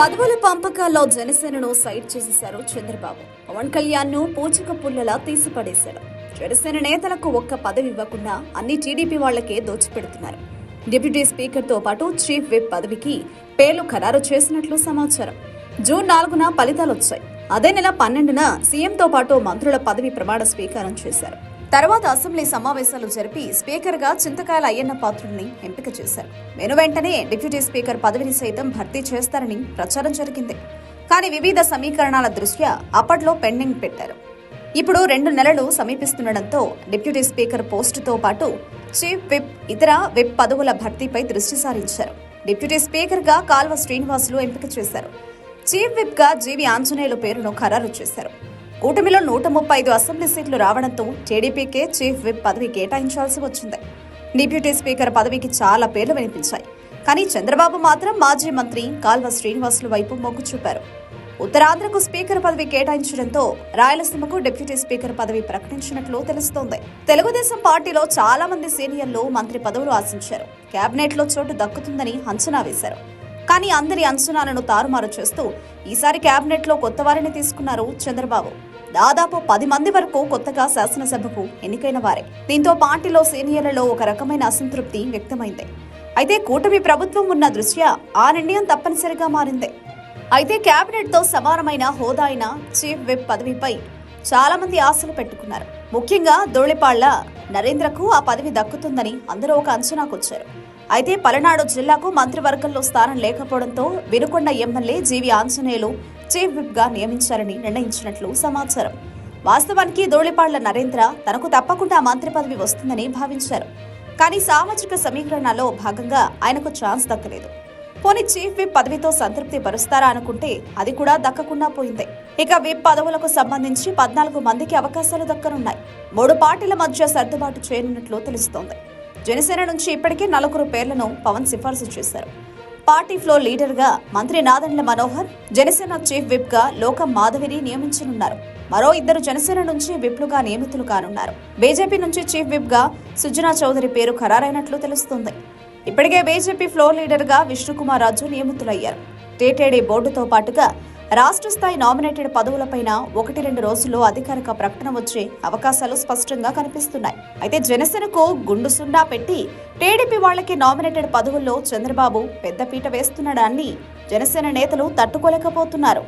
పదవుల పంపకాల్లో జనసేనను సైడ్ చేసేశారు చంద్రబాబు. పవన్ కళ్యాణ్ను పూచిక పుల్లలా తీసిపడేశారు జనసేన నేతలకు ఒక్క పదవి ఇవ్వకుండా అన్ని టీడీపీ వాళ్ళకే దోచిపెడుతున్నారు. డిప్యూటీ స్పీకర్తో పాటు చీఫ్ విప్ పదవికి పేర్లు ఖరారు చేసినట్లు సమాచారం. జూన్ నాలుగున ఫలితాలు వచ్చాయి అదే నెల పన్నెండున సీఎంతో పాటు మంత్రుల పదవి ప్రమాణ స్వీకారం చేశారు. తర్వాత అసెంబ్లీ సమావేశాలు జరిపి స్పీకర్గా చింతకాయల అయ్యన్న పాత్రుడిని ఎంపిక చేశారు. వెను వెంటనే డిప్యూటీ స్పీకర్ పదవిని సైతం భర్తీ చేస్తారని ప్రచారం జరిగింది. కానీ వివిధ సమీకరణాల దృష్ట్యా అప్పట్లో పెండింగ్ పెట్టారు. ఇప్పుడు రెండు నెలలు సమీపిస్తుండటంతో డిప్యూటీ స్పీకర్ పోస్టుతో పాటు చీఫ్ విప్ ఇతర విప్ పదవుల భర్తీపై దృష్టి సారించారు. డిప్యూటీ స్పీకర్గా కాల్వ శ్రీనివాసులు ఎంపిక చేశారు. చీఫ్ విప్గా జీవి ఆంజనేయులు పేరును ఖరారు చేశారు. కూటమిలో నూట ముప్పై ఐదు అసెంబ్లీ సీట్లు రావడంతో టీడీపీకే చీఫ్ విప్ పదవి కేటాయించాల్సి వచ్చింది. డిప్యూటీ స్పీకర్ పదవికి చాలా పేర్లు వినిపించాయి. కానీ చంద్రబాబు మాత్రం మాజీ మంత్రి కాల్వ శ్రీనివాసులు వైపు మొగ్గు చూపారు. ఉత్తరాంధ్రకు స్పీకర్ పదవి కేటాయించడంతో రాయలసీమకు డిప్యూటీ స్పీకర్ పదవి ప్రకటించినట్లు తెలుస్తోంది. తెలుగుదేశం పార్టీలో చాలా మంది సీనియర్లు మంత్రి పదవులు ఆశించారు. కేబినెట్లో చోటు దక్కుతుందని అంచనా వేశారు. కానీ అందరి అంచనాలను తారుమారు చేస్తూ ఈసారి కేబినెట్లో కొత్త వారిని తీసుకున్నారు చంద్రబాబు. దాదాపు పది మంది వరకు కొత్తగా శాసనసభకు ఎన్నికైన వారే. దీంతో పార్టీలో సీనియర్లలో ఒక రకమైన అసంతృప్తి వ్యక్తమైంది. అయితే కూటమి ప్రభుత్వం ఉన్న దృష్ట్యా ఆ నిర్ణయం తప్పనిసరిగా మారింది. అయితే కేబినెట్తో సమానమైన హోదా అయిన చీఫ్ విప్ పదవిపై చాలా మంది ఆశలు పెట్టుకున్నారు. ముఖ్యంగా ధూళిపాళ్ళ నరేంద్రకు ఆ పదవి దక్కుతుందని అందరూ ఒక అంచనాకొచ్చారు. అయితే పలనాడు జిల్లాకు మంత్రివర్గంలో స్థానం లేకపోవడంతో Vinukonda MLA GV Anjaneyulu chief విప్గా నియమించారని నిర్ణయించినట్లు సమాచారం. వాస్తవానికి దోళిపాళ్ళ నరేంద్ర తనకు తప్పకుండా మంత్రి పదవి వస్తుందని భావించారు. కానీ సామాజిక సమీకరణలో భాగంగా ఆయనకు ఛాన్స్ దక్కలేదు. పోనీ చీఫ్ విప్ పదవితో సంతృప్తి పరుస్తారా అనుకుంటే అది కూడా దక్కకుండా పోయింది. ఇక విప్ పదవులకు సంబంధించి పద్నాలుగు మందికి అవకాశాలు దక్కనున్నాయి. మూడు పార్టీల మధ్య సర్దుబాటు చేయనున్నట్లు తెలుస్తోంది. జనసేన నుంచి ఇప్పటికే నలుగురు పేర్లను పవన్ సిఫార్సు చేశారు. పార్టీ ఫ్లో లీడర్గా మంత్రి నాదండ్ల మనోహర్ జనసేన చీఫ్ విప్గా మాధవిని నియమించనున్నారు. మరో ఇద్దరు జనసేన నుంచి విప్లుగా నియమితులు కానున్నారు. బీజేపీ నుంచి చీఫ్ విప్గా సుజనా చౌదరి పేరు ఖరారైనట్లు తెలుస్తుంది. ఇప్పటికే బీజేపీ ఫ్లోర్ లీడర్గా విష్ణుకుమార్ రాజు నియమితులయ్యారు. టీటీడీ బోర్డుతో పాటుగా రాష్ట్ర స్థాయి నామినేటెడ్ పదవులపైన ఒకటి రెండు రోజుల్లో అధికారిక ప్రకటన వచ్చే అవకాశాలు స్పష్టంగా కనిపిస్తున్నాయి. అయితే జనసేనకు గుండు సున్నా పెట్టి టీడీపీ వాళ్ళకి నామినేటెడ్ పదవుల్లో చంద్రబాబు పెద్దపీట వేస్తున్నాడాన్ని జనసేన నేతలు తట్టుకోలేకపోతున్నారు.